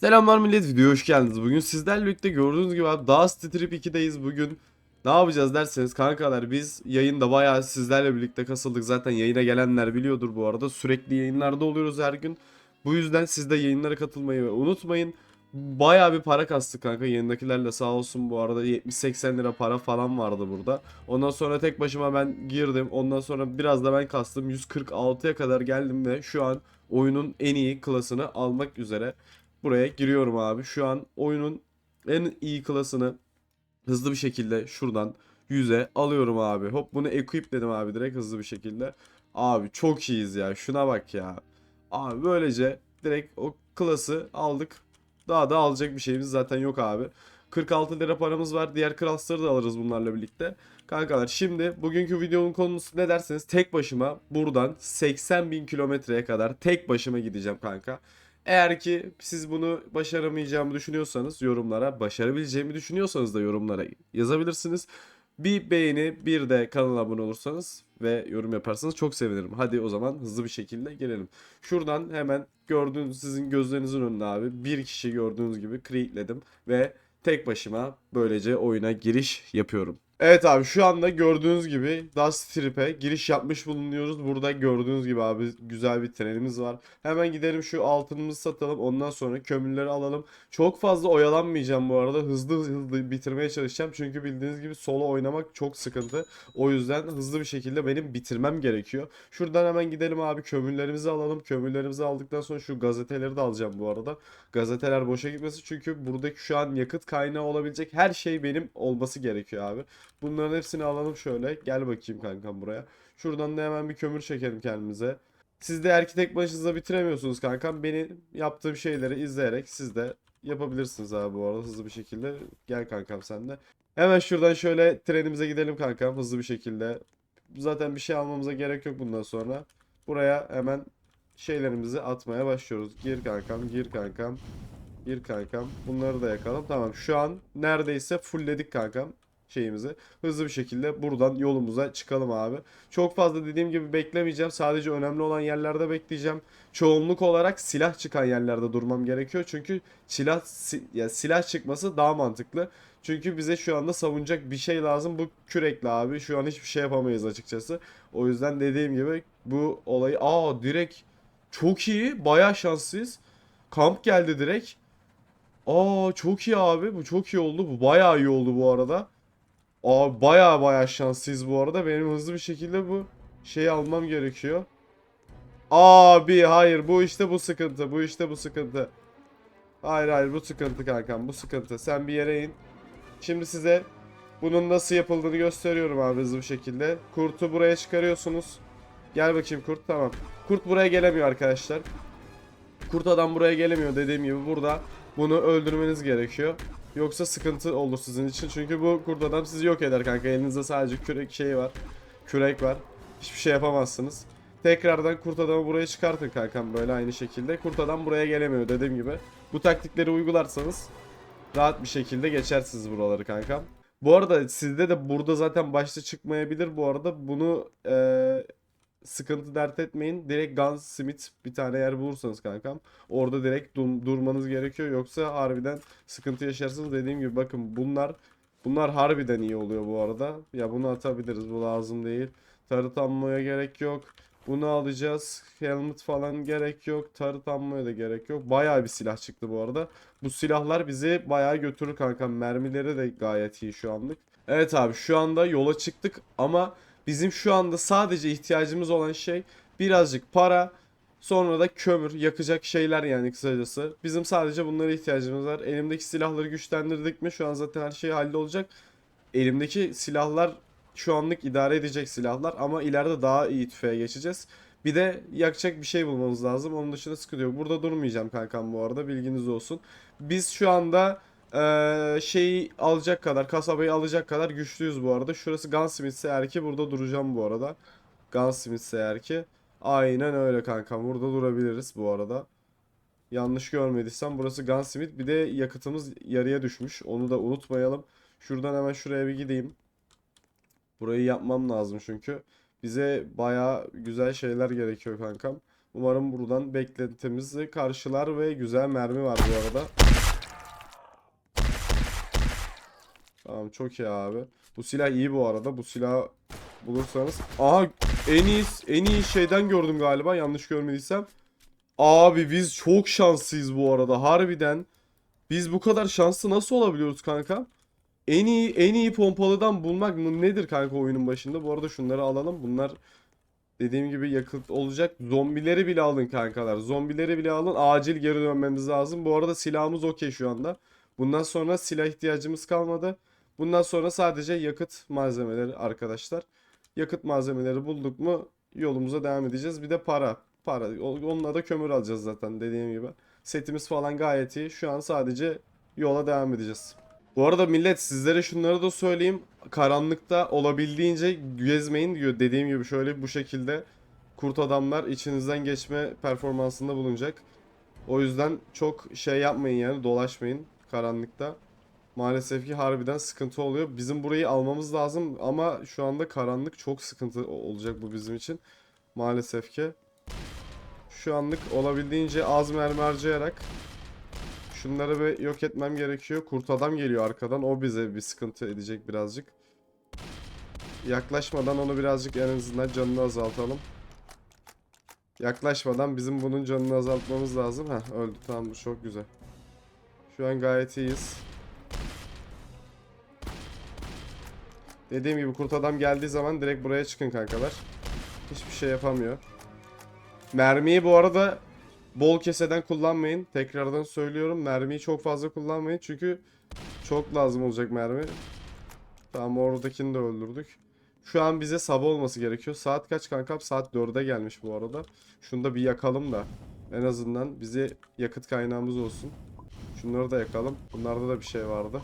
Selamlar millet videoya hoş geldiniz. Bugün sizlerle birlikte gördüğünüz gibi abi Dust Trip 2'deyiz bugün. Ne yapacağız derseniz kankalar biz yayında bayağı sizlerle birlikte kasıldık. Zaten yayına gelenler biliyordur bu arada. Sürekli yayınlarda oluyoruz her gün. Bu yüzden siz de yayınlara katılmayı unutmayın. Bayağı bir para kastık kanka. Yayındakilerle sağ olsun bu arada 70-80 lira para falan vardı burada. Ondan sonra tek başıma ben girdim. Ondan sonra biraz da ben kastım. 146'ya kadar geldim ve şu an oyunun en iyi klasını almak üzere buraya giriyorum abi. Şu an oyunun en iyi klasını hızlı bir şekilde şuradan 100'e alıyorum abi. Hop bunu equip dedim abi direkt hızlı bir şekilde. Abi çok iyiyiz ya. Şuna bak ya. Abi böylece direkt o klası aldık. Daha da alacak bir şeyimiz zaten yok abi. 46 lira paramız var. Diğer klasları da alırız bunlarla birlikte. Kankalar şimdi bugünkü videonun konusu ne derseniz tek başıma buradan 80 bin kilometreye kadar tek başıma gideceğim kanka. Eğer ki siz bunu başaramayacağımı düşünüyorsanız yorumlara, başarabileceğimi düşünüyorsanız da yorumlara yazabilirsiniz. Bir beğeni, bir de kanala abone olursanız ve yorum yaparsanız çok sevinirim. Hadi o zaman hızlı bir şekilde gelelim. Şuradan hemen gördüğünüz sizin gözlerinizin önünde abi bir kişi gördüğünüz gibi create'ledim ve tek başıma böylece oyuna giriş yapıyorum. Evet abi şu anda gördüğünüz gibi Dust Trip'e giriş yapmış bulunuyoruz. Burada gördüğünüz gibi abi güzel bir trenimiz var. Hemen gidelim şu altınımızı satalım. Ondan sonra kömürleri alalım. Çok fazla oyalanmayacağım bu arada. Hızlı hızlı bitirmeye çalışacağım. Çünkü bildiğiniz gibi solo oynamak çok sıkıntı. O yüzden hızlı bir şekilde benim bitirmem gerekiyor. Şuradan hemen gidelim abi kömürlerimizi alalım. Kömürlerimizi aldıktan sonra şu gazeteleri de alacağım bu arada. Gazeteler boşa gitmesin çünkü buradaki şu an yakıt kaynağı olabilecek her şey benim olması gerekiyor abi. Bunların hepsini alalım şöyle. Gel bakayım kankam buraya. Şuradan da hemen bir kömür çekelim kendimize. Siz de eğer ki tek başınıza bitiremiyorsunuz kankam. Benim yaptığım şeyleri izleyerek siz de yapabilirsiniz abi bu arada hızlı bir şekilde. Gel kankam sen de. Hemen şuradan şöyle trenimize gidelim kankam hızlı bir şekilde. Zaten bir şey almamıza gerek yok bundan sonra. Buraya hemen şeylerimizi atmaya başlıyoruz. Gir kankam, gir kankam. Gir kankam. Bunları da yakalım. Tamam şu an neredeyse fullledik kankam şeyimizi. Hızlı bir şekilde buradan yolumuza çıkalım abi. Çok fazla dediğim gibi beklemeyeceğim. Sadece önemli olan yerlerde bekleyeceğim. Çoğunluk olarak silah çıkan yerlerde durmam gerekiyor. Çünkü silah si- ya silah çıkması daha mantıklı. Çünkü bize şu anda savunacak bir şey lazım. Bu kürekle abi. Şu an hiçbir şey yapamayız açıkçası. O yüzden dediğim gibi bu olayı aa direkt çok iyi. Bayağı şanslıyız. Kamp geldi direkt. Aa çok iyi abi. Bu çok iyi oldu. Bu bayağı iyi oldu bu arada. Abi baya baya şanslıyız bu arada. Benim hızlı bir şekilde bu şeyi almam gerekiyor. Abi hayır bu işte bu sıkıntı. Bu işte bu sıkıntı. Hayır hayır bu sıkıntı kankam bu sıkıntı. Sen bir yere in. Şimdi size bunun nasıl yapıldığını gösteriyorum abi hızlı bir şekilde. Kurtu buraya çıkarıyorsunuz. Gel bakayım kurt tamam. Kurt buraya gelemiyor arkadaşlar. Kurt adam buraya gelemiyor dediğim gibi burada bunu öldürmeniz gerekiyor. Yoksa sıkıntı olur sizin için. Çünkü bu kurt adam sizi yok eder kanka. Elinizde sadece kürek şey var. Kürek var. Hiçbir şey yapamazsınız. Tekrardan kurt adamı buraya çıkartın kankam böyle aynı şekilde. Kurt adam buraya gelemiyor dediğim gibi. Bu taktikleri uygularsanız rahat bir şekilde geçersiniz buraları kankam. Bu arada sizde de burada zaten başta çıkmayabilir bu arada. Bunu eee, sıkıntı dert etmeyin. Direkt Gunsmith bir tane yer bulursanız kankam. Orada direkt dur- durmanız gerekiyor. Yoksa harbiden sıkıntı yaşarsınız. Dediğim gibi bakın bunlar bunlar harbiden iyi oluyor bu arada. Ya bunu atabiliriz. Bu lazım değil. Tarıt ammoya gerek yok. Bunu alacağız. Helmet falan gerek yok. Tarıt ammoya da gerek yok. Bayağı bir silah çıktı bu arada. Bu silahlar bizi bayağı götürür kankam. Mermileri de gayet iyi şu anlık. Evet abi şu anda yola çıktık ama bizim şu anda sadece ihtiyacımız olan şey birazcık para, sonra da kömür, yakacak şeyler yani kısacası. Bizim sadece bunlara ihtiyacımız var. Elimdeki silahları güçlendirdik mi şu an zaten her şey hallolacak. Elimdeki silahlar şu anlık idare edecek silahlar ama ileride daha iyi tüfeğe geçeceğiz. Bir de yakacak bir şey bulmamız lazım. Onun dışında sıkıntı yok. Burada durmayacağım kankam bu arada bilginiz olsun. Biz şu anda eee şeyi alacak kadar, kasabayı alacak kadar güçlüyüz bu arada. Şurası Gunsmith eğer ki burada duracağım bu arada. Gunsmith eğer ki. Aynen öyle kankam. Burada durabiliriz bu arada. Yanlış görmediysem burası Gunsmith. Bir de yakıtımız yarıya düşmüş. Onu da unutmayalım. Şuradan hemen şuraya bir gideyim. Burayı yapmam lazım çünkü. Bize baya güzel şeyler gerekiyor kankam. Umarım buradan beklentimizi karşılar ve güzel mermi var bu arada. Tamam çok iyi abi. Bu silah iyi bu arada. Bu silah bulursanız. Aha en iyi en iyi şeyden gördüm galiba yanlış görmediysem. Abi biz çok şanslıyız bu arada harbiden. Biz bu kadar şanslı nasıl olabiliyoruz kanka? En iyi en iyi pompalıdan bulmak nedir kanka oyunun başında? Bu arada şunları alalım. Bunlar dediğim gibi yakıt olacak. Zombileri bile alın kankalar. Zombileri bile alın. Acil geri dönmemiz lazım. Bu arada silahımız okey şu anda. Bundan sonra silah ihtiyacımız kalmadı. Bundan sonra sadece yakıt malzemeleri arkadaşlar. Yakıt malzemeleri bulduk mu yolumuza devam edeceğiz. Bir de para. Para. Onunla da kömür alacağız zaten dediğim gibi. Setimiz falan gayet iyi. Şu an sadece yola devam edeceğiz. Bu arada millet sizlere şunları da söyleyeyim. Karanlıkta olabildiğince gezmeyin diyor. Dediğim gibi şöyle bu şekilde kurt adamlar içinizden geçme performansında bulunacak. O yüzden çok şey yapmayın yani dolaşmayın karanlıkta. Maalesef ki harbiden sıkıntı oluyor. Bizim burayı almamız lazım ama şu anda karanlık çok sıkıntı olacak bu bizim için. Maalesef ki. Şu anlık olabildiğince az mermi harcayarak şunları bir yok etmem gerekiyor. Kurt adam geliyor arkadan. O bize bir sıkıntı edecek birazcık. Yaklaşmadan onu birazcık en azından canını azaltalım. Yaklaşmadan bizim bunun canını azaltmamız lazım. Heh öldü tamam bu çok güzel. Şu an gayet iyiyiz. Dediğim gibi kurt adam geldiği zaman direkt buraya çıkın kankalar. Hiçbir şey yapamıyor. Mermiyi bu arada bol keseden kullanmayın. Tekrardan söylüyorum. Mermiyi çok fazla kullanmayın. Çünkü çok lazım olacak mermi. Tamam oradakini de öldürdük. Şu an bize sabah olması gerekiyor. Saat kaç kankam? Saat 4'e gelmiş bu arada. Şunu da bir yakalım da. En azından bize yakıt kaynağımız olsun. Şunları da yakalım. Bunlarda da bir şey vardı.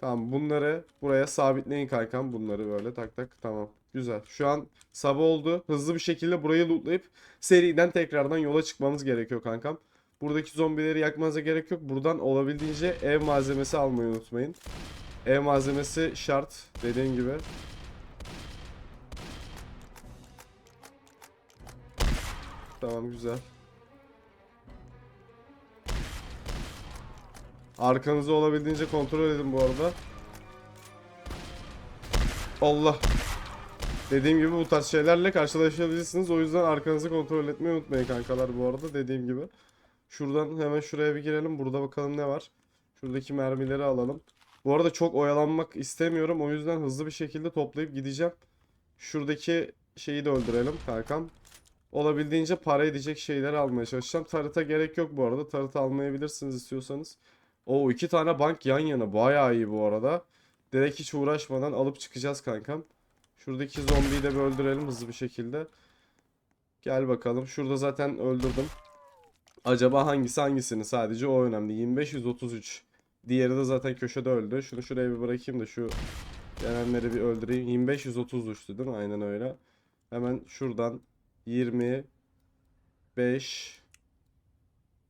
Tamam bunları buraya sabitleyin kankam. Bunları böyle tak tak tamam. Güzel. Şu an sabah oldu. Hızlı bir şekilde burayı lootlayıp seriden tekrardan yola çıkmamız gerekiyor kankam. Buradaki zombileri yakmanıza gerek yok. Buradan olabildiğince ev malzemesi almayı unutmayın. Ev malzemesi şart dediğim gibi. Tamam güzel. Arkanızı olabildiğince kontrol edin bu arada. Allah. Dediğim gibi bu tarz şeylerle karşılaşabilirsiniz. O yüzden arkanızı kontrol etmeyi unutmayın kankalar bu arada dediğim gibi. Şuradan hemen şuraya bir girelim. Burada bakalım ne var. Şuradaki mermileri alalım. Bu arada çok oyalanmak istemiyorum. O yüzden hızlı bir şekilde toplayıp gideceğim. Şuradaki şeyi de öldürelim kankam. Olabildiğince para edecek şeyleri almaya çalışacağım. Tarıta gerek yok bu arada. Tarıt almayabilirsiniz istiyorsanız. O iki tane bank yan yana. Bayağı iyi bu arada. Direkt hiç uğraşmadan alıp çıkacağız kankam. Şuradaki zombiyi de bir öldürelim hızlı bir şekilde. Gel bakalım. Şurada zaten öldürdüm. Acaba hangisi hangisini? Sadece o önemli. 2533. Diğeri de zaten köşede öldü. Şunu şuraya bir bırakayım da şu gelenleri bir öldüreyim. 2530 düştü değil mi? Aynen öyle. Hemen şuradan 20 5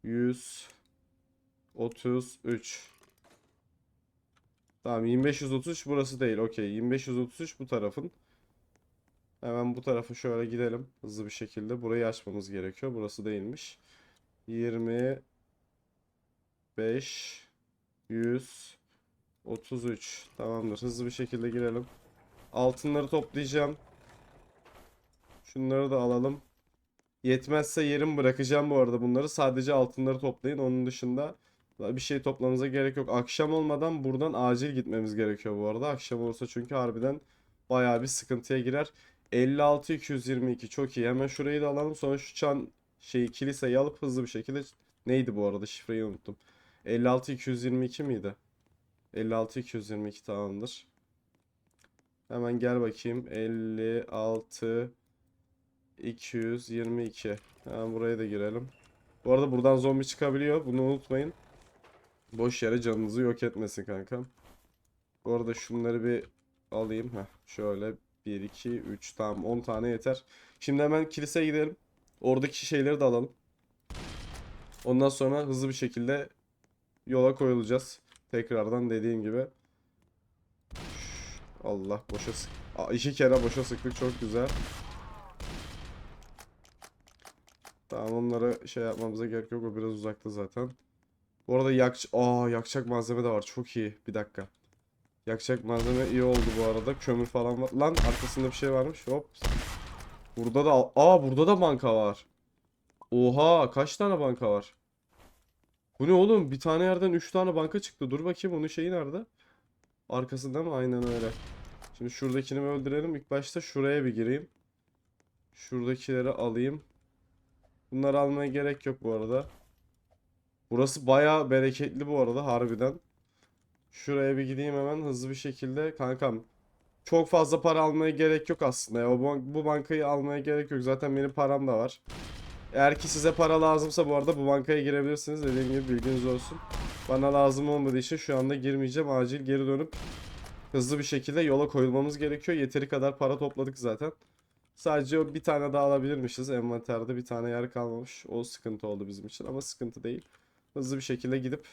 100 33 Tamam 2533 burası değil. Okey. 2533 bu tarafın. Hemen bu tarafa şöyle gidelim. Hızlı bir şekilde. Burayı açmamız gerekiyor. Burası değilmiş. 25 100 33 Tamamdır. Hızlı bir şekilde girelim. Altınları toplayacağım. Şunları da alalım. Yetmezse yerim bırakacağım bu arada bunları. Sadece altınları toplayın. Onun dışında bir şey toplamanıza gerek yok. Akşam olmadan buradan acil gitmemiz gerekiyor bu arada. Akşam olursa çünkü harbiden bayağı bir sıkıntıya girer. 56 222 çok iyi. Hemen şurayı da alalım. Sonra şu çan şeyi kiliseyi alıp hızlı bir şekilde neydi bu arada şifreyi unuttum. 56 222 miydi? 56 222 tamamdır. Hemen gel bakayım. 56 222. Hemen buraya da girelim. Bu arada buradan zombi çıkabiliyor. Bunu unutmayın. Boş yere canınızı yok etmesin kankam. Bu arada şunları bir alayım. Heh, şöyle 1, 2, 3 tamam 10 tane yeter. Şimdi hemen kiliseye gidelim. Oradaki şeyleri de alalım. Ondan sonra hızlı bir şekilde yola koyulacağız. Tekrardan dediğim gibi. Allah boşa sık. Aa, kere boşa sıktık çok güzel. Tamam onlara şey yapmamıza gerek yok. O biraz uzakta zaten. Bu arada yak Aa, yakacak malzeme de var. Çok iyi. Bir dakika. Yakacak malzeme iyi oldu bu arada. Kömür falan var. Lan arkasında bir şey varmış. Hop. Burada da Aa burada da banka var. Oha kaç tane banka var? Bu ne oğlum? Bir tane yerden 3 tane banka çıktı. Dur bakayım onun şeyi nerede? Arkasında mı? Aynen öyle. Şimdi şuradakini öldürelim? İlk başta şuraya bir gireyim. Şuradakileri alayım. Bunları almaya gerek yok bu arada. Burası bayağı bereketli bu arada harbiden. Şuraya bir gideyim hemen hızlı bir şekilde. Kankam çok fazla para almaya gerek yok aslında ya. Bu, bu bankayı almaya gerek yok. Zaten benim param da var. Eğer ki size para lazımsa bu arada bu bankaya girebilirsiniz. Dediğim gibi bilginiz olsun. Bana lazım olmadığı için şu anda girmeyeceğim. Acil geri dönüp hızlı bir şekilde yola koyulmamız gerekiyor. Yeteri kadar para topladık zaten. Sadece bir tane daha alabilirmişiz. Envanterde bir tane yer kalmamış. O sıkıntı oldu bizim için ama sıkıntı değil. Hızlı bir şekilde gidip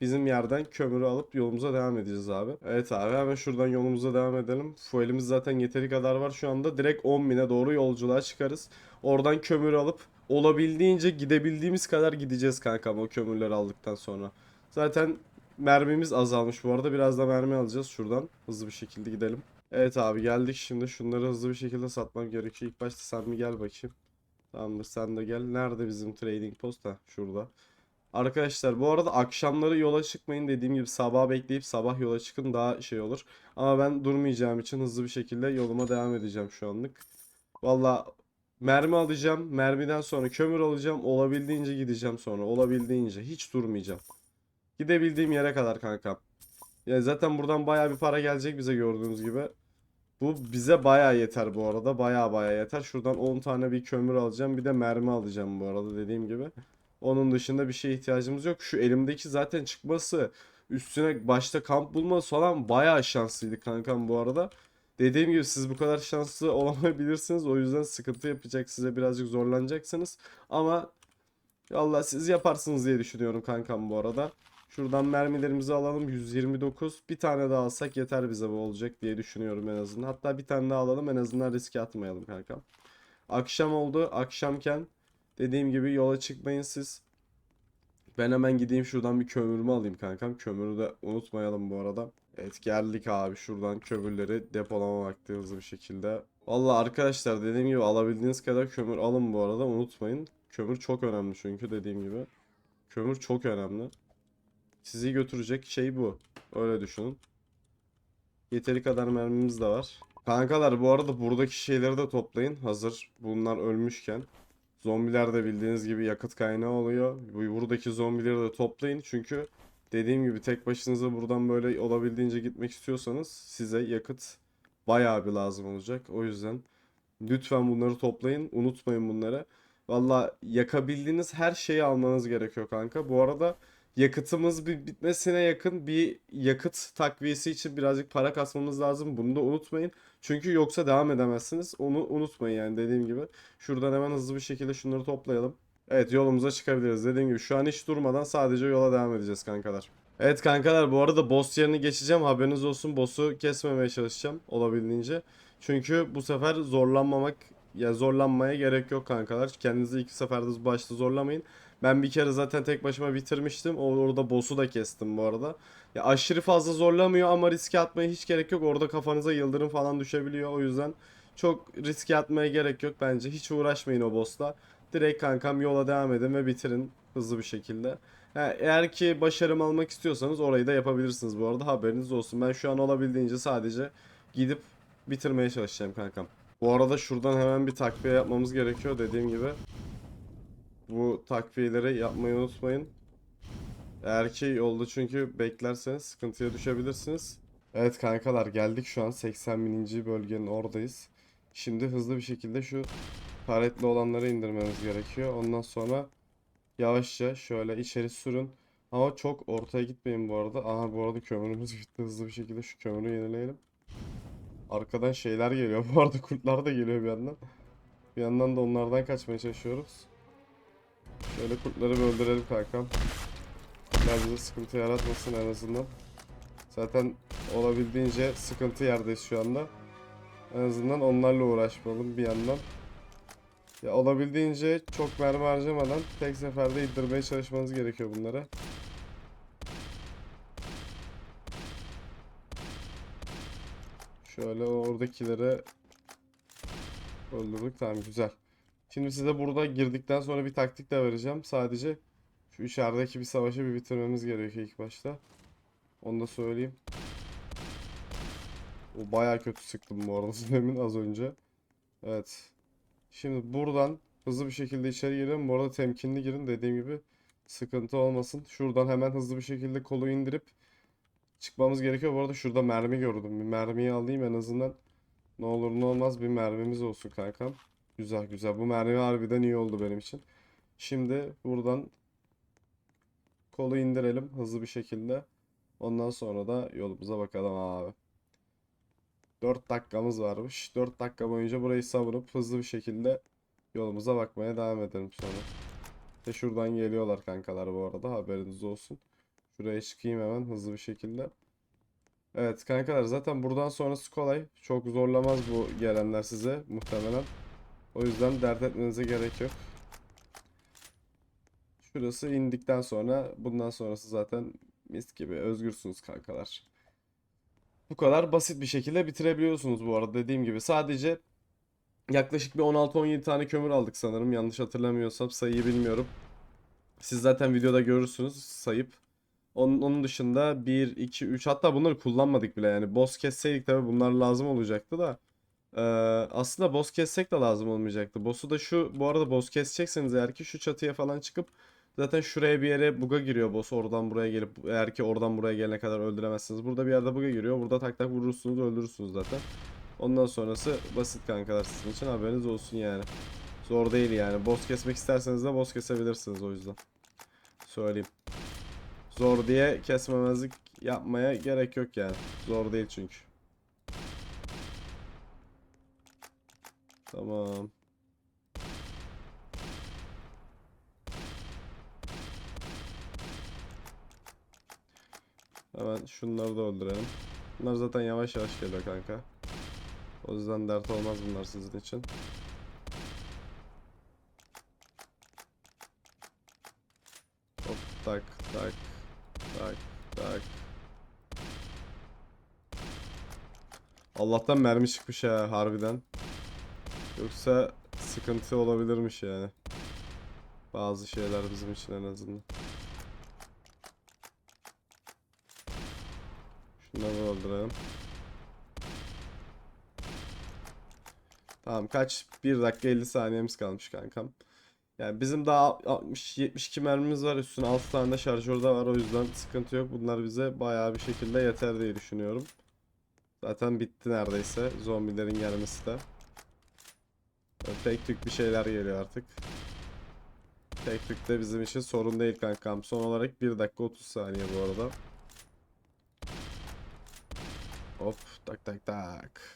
bizim yerden kömürü alıp yolumuza devam edeceğiz abi. Evet abi hemen şuradan yolumuza devam edelim. Fuelimiz zaten yeteri kadar var şu anda. Direkt 10.000'e doğru yolculuğa çıkarız. Oradan kömür alıp olabildiğince gidebildiğimiz kadar gideceğiz kankam o kömürleri aldıktan sonra. Zaten mermimiz azalmış bu arada. Biraz da mermi alacağız şuradan. Hızlı bir şekilde gidelim. Evet abi geldik şimdi. Şunları hızlı bir şekilde satmam gerekiyor. İlk başta sen bir gel bakayım. Tamamdır sen de gel. Nerede bizim trading post? Ha şurada. Arkadaşlar bu arada akşamları yola çıkmayın. Dediğim gibi sabah bekleyip sabah yola çıkın daha şey olur. Ama ben durmayacağım için hızlı bir şekilde yoluma devam edeceğim şu anlık. Valla mermi alacağım. Mermiden sonra kömür alacağım. Olabildiğince gideceğim sonra. Olabildiğince. Hiç durmayacağım. Gidebildiğim yere kadar kankam. Ya zaten buradan baya bir para gelecek bize gördüğünüz gibi. Bu bize baya yeter bu arada. Baya baya yeter. Şuradan 10 tane bir kömür alacağım. Bir de mermi alacağım bu arada dediğim gibi. Onun dışında bir şeye ihtiyacımız yok. Şu elimdeki zaten çıkması, üstüne başta kamp bulması falan bayağı şanslıydık kankam bu arada. Dediğim gibi siz bu kadar şanslı olamayabilirsiniz. O yüzden sıkıntı yapacak, size birazcık zorlanacaksınız. Ama Allah siz yaparsınız diye düşünüyorum kankam bu arada. Şuradan mermilerimizi alalım 129. Bir tane daha alsak yeter bize bu olacak diye düşünüyorum en azından. Hatta bir tane daha alalım en azından riske atmayalım kankam. Akşam oldu. Akşamken dediğim gibi yola çıkmayın siz. Ben hemen gideyim şuradan bir kömürümü alayım kankam. Kömürü de unutmayalım bu arada. Evet geldik abi şuradan kömürleri depolama vakti hızlı bir şekilde. Valla arkadaşlar dediğim gibi alabildiğiniz kadar kömür alın bu arada unutmayın. Kömür çok önemli çünkü dediğim gibi. Kömür çok önemli. Sizi götürecek şey bu. Öyle düşünün. Yeteri kadar mermimiz de var. Kankalar bu arada buradaki şeyleri de toplayın. Hazır bunlar ölmüşken. Zombiler de bildiğiniz gibi yakıt kaynağı oluyor. Bu buradaki zombileri de toplayın. Çünkü dediğim gibi tek başınıza buradan böyle olabildiğince gitmek istiyorsanız size yakıt bayağı bir lazım olacak. O yüzden lütfen bunları toplayın. Unutmayın bunları. Valla yakabildiğiniz her şeyi almanız gerekiyor kanka. Bu arada yakıtımız bir bitmesine yakın bir yakıt takviyesi için birazcık para kasmamız lazım. Bunu da unutmayın. Çünkü yoksa devam edemezsiniz. Onu unutmayın yani dediğim gibi. Şuradan hemen hızlı bir şekilde şunları toplayalım. Evet yolumuza çıkabiliriz. Dediğim gibi şu an hiç durmadan sadece yola devam edeceğiz kankalar. Evet kankalar bu arada boss yerini geçeceğim. Haberiniz olsun. Boss'u kesmemeye çalışacağım olabildiğince. Çünkü bu sefer zorlanmamak ya zorlanmaya gerek yok kankalar. Kendinizi iki seferde başta zorlamayın. Ben bir kere zaten tek başıma bitirmiştim. Orada boss'u da kestim bu arada. Ya aşırı fazla zorlamıyor ama riske atmaya hiç gerek yok. Orada kafanıza yıldırım falan düşebiliyor. O yüzden çok riske atmaya gerek yok bence. Hiç uğraşmayın o boss'la. Direkt kankam yola devam edin ve bitirin hızlı bir şekilde. Ha, eğer ki başarım almak istiyorsanız orayı da yapabilirsiniz bu arada. Haberiniz olsun. Ben şu an olabildiğince sadece gidip bitirmeye çalışacağım kankam. Bu arada şuradan hemen bir takviye yapmamız gerekiyor dediğim gibi. Bu takviyeleri yapmayı unutmayın. Eğer ki yolda çünkü beklerseniz sıkıntıya düşebilirsiniz. Evet kankalar geldik şu an 80 bininci bölgenin oradayız. Şimdi hızlı bir şekilde şu taretli olanları indirmemiz gerekiyor. Ondan sonra yavaşça şöyle içeri sürün. Ama çok ortaya gitmeyin bu arada. Aha bu arada kömürümüz bitti. Hızlı bir şekilde şu kömürü yenileyelim. Arkadan şeyler geliyor. Bu arada kurtlar da geliyor bir yandan. Bir yandan da onlardan kaçmaya çalışıyoruz. Şöyle kurtları bir öldürelim kankam. Kurtlar bize sıkıntı yaratmasın en azından. Zaten olabildiğince sıkıntı yerdeyiz şu anda. En azından onlarla uğraşmayalım bir yandan. Ya olabildiğince çok mermi harcamadan tek seferde indirmeye çalışmanız gerekiyor bunları. Şöyle oradakileri öldürdük. Tamam güzel. Şimdi size burada girdikten sonra bir taktik de vereceğim. Sadece şu içerideki bir savaşı bir bitirmemiz gerekiyor ilk başta. Onu da söyleyeyim. O bayağı kötü sıktım bu arada demin az önce. Evet. Şimdi buradan hızlı bir şekilde içeri girelim. Bu arada temkinli girin dediğim gibi sıkıntı olmasın. Şuradan hemen hızlı bir şekilde kolu indirip çıkmamız gerekiyor. Bu arada şurada mermi gördüm. Bir mermiyi alayım en azından. Ne olur ne olmaz bir mermimiz olsun kankam. Güzel güzel. Bu mermi harbiden iyi oldu benim için. Şimdi buradan kolu indirelim hızlı bir şekilde. Ondan sonra da yolumuza bakalım abi. 4 dakikamız varmış. 4 dakika boyunca burayı savunup hızlı bir şekilde yolumuza bakmaya devam edelim sonra. Ve şuradan geliyorlar kankalar bu arada haberiniz olsun. Şuraya çıkayım hemen hızlı bir şekilde. Evet kankalar zaten buradan sonrası kolay. Çok zorlamaz bu gelenler size muhtemelen. O yüzden dert etmenize gerek yok. Şurası indikten sonra bundan sonrası zaten mis gibi özgürsünüz kankalar. Bu kadar basit bir şekilde bitirebiliyorsunuz bu arada dediğim gibi. Sadece yaklaşık bir 16-17 tane kömür aldık sanırım. Yanlış hatırlamıyorsam sayıyı bilmiyorum. Siz zaten videoda görürsünüz sayıp. Onun, onun dışında 1, 2, 3 hatta bunları kullanmadık bile yani. Boss kesseydik tabii bunlar lazım olacaktı da. Ee, aslında boss kessek de lazım olmayacaktı. Boss'u da şu bu arada boss kesecekseniz eğer ki şu çatıya falan çıkıp zaten şuraya bir yere buga giriyor boss oradan buraya gelip eğer ki oradan buraya gelene kadar öldüremezsiniz. Burada bir yerde buga giriyor. Burada tak tak vurursunuz öldürürsünüz zaten. Ondan sonrası basit kankalar sizin için haberiniz olsun yani. Zor değil yani. Boss kesmek isterseniz de boss kesebilirsiniz o yüzden. Söyleyeyim. Zor diye kesmemezlik yapmaya gerek yok yani. Zor değil çünkü. Tamam. Hemen şunları da öldürelim. Bunlar zaten yavaş yavaş geliyor kanka. O yüzden dert olmaz bunlar sizin için. Hop tak tak tak tak. Allah'tan mermi çıkmış ha harbiden. Yoksa sıkıntı olabilirmiş yani. Bazı şeyler bizim için en azından. Şunları öldürelim. Tamam kaç? 1 dakika 50 saniyemiz kalmış kankam. Yani bizim daha 60-72 mermimiz var. Üstüne 6 tane de şarjör de var. O yüzden sıkıntı yok. Bunlar bize bayağı bir şekilde yeter diye düşünüyorum. Zaten bitti neredeyse. Zombilerin gelmesi de. Tek tük bir şeyler geliyor artık. Tek tük de bizim için sorun değil kankam. Son olarak 1 dakika 30 saniye bu arada. Hop tak tak tak.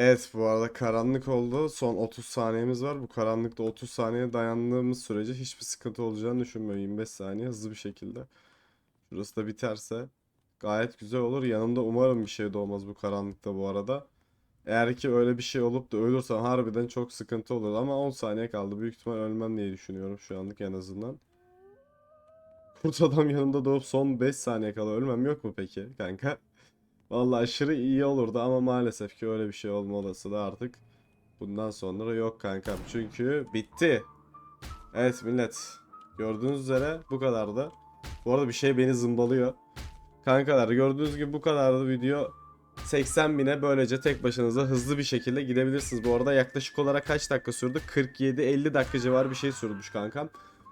Evet bu arada karanlık oldu. Son 30 saniyemiz var. Bu karanlıkta 30 saniye dayandığımız sürece hiçbir sıkıntı olacağını düşünmüyorum. 25 saniye hızlı bir şekilde. Şurası da biterse gayet güzel olur. Yanımda umarım bir şey de olmaz bu karanlıkta bu arada. Eğer ki öyle bir şey olup da ölürsem harbiden çok sıkıntı olur. Ama 10 saniye kaldı. Büyük ihtimal ölmem diye düşünüyorum şu anlık en azından. Kurt adam yanımda doğup son 5 saniye kala ölmem yok mu peki kanka? Vallahi aşırı iyi olurdu ama maalesef ki öyle bir şey olma olasılığı artık Bundan sonra yok kankam. Çünkü bitti. Evet millet. Gördüğünüz üzere bu kadardı. Bu arada bir şey beni zımbalıyor. Kankalar gördüğünüz gibi bu kadardı video. 80 bine böylece tek başınıza hızlı bir şekilde gidebilirsiniz. Bu arada yaklaşık olarak kaç dakika sürdü? 47-50 dakika civarı bir şey sürmüş kankam.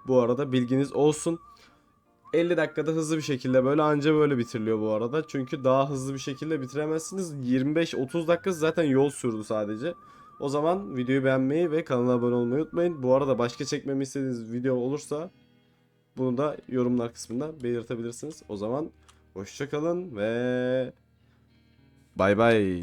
Bu arada bilginiz olsun. 50 dakikada hızlı bir şekilde böyle anca böyle bitiriliyor bu arada. Çünkü daha hızlı bir şekilde bitiremezsiniz. 25-30 dakika zaten yol sürdü sadece. O zaman videoyu beğenmeyi ve kanala abone olmayı unutmayın. Bu arada başka çekmemi istediğiniz video olursa bunu da yorumlar kısmında belirtebilirsiniz. O zaman hoşçakalın ve bay bay.